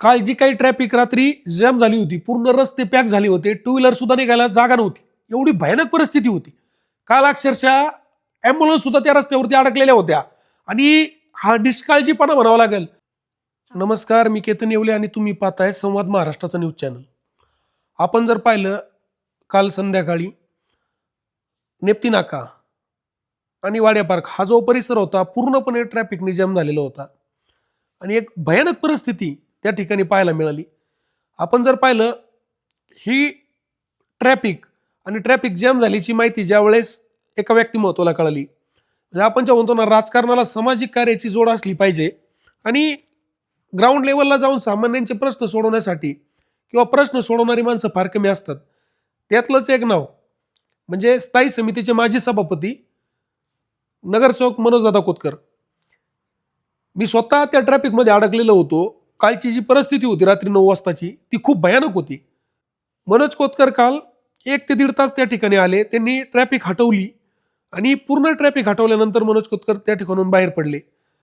काल जी काही ट्रॅफिक रात्री जॅम झाली होती पूर्ण रस्ते पॅक झाले होते टू व्हीलर सुद्धा निघायला जागा नव्हती. एवढी भयानक परिस्थिती होती. काल अक्षरशः ॲम्ब्युलन्स सुद्धा त्या रस्त्यावरती अडकलेल्या होत्या. आणि हा निष्काळजीपणा म्हणावा लागेल. नमस्कार मी केतन येवले आणि तुम्ही पाहताय संवाद महाराष्ट्राचा न्यूज चॅनल आपण जर पाहिलं काल संध्याकाळी नेप्ती नाका आणि वाड्या पार्क हा जो परिसर होता पूर्णपणे ट्रॅफिकने जॅम झालेला होता. आणि एक भयानक परिस्थिती त्या ठिकाणी पाहायला मिळाली. आपण जर पाहिलं ही ट्रॅफिक आणि ट्रॅफिक जॅम झाल्याची माहिती ज्यावेळेस एका व्यक्तिमत्वाला कळाली म्हणजे आपण ज्या म्हणतो ना राजकारणाला सामाजिक कार्याची जोड असली पाहिजे आणि ग्राउंड लेवलला जाऊन सामान्यांचे प्रश्न सोडवण्यासाठी किंवा प्रश्न सोडवणारी माणसं फार कमी असतात. त्यातलंच एक नाव म्हणजे स्थायी समितीचे माजी सभापती नगरसेवक मनोजदादा कोतकर मी स्वतः त्या ट्रॅफिकमध्ये अडकलेलो होतो. कालची जी परिस्थिती होती रात्री नऊ वाजताची ती खूप भयानक होती. मनोज कोतकर काल एक ते दीड तास त्या ठिकाणी आले त्यांनी ट्रॅफिक हटवली आणि पूर्ण ट्रॅफिक हटवल्यानंतर मनोज कोतकर त्या ठिकाणून बाहेर पडले.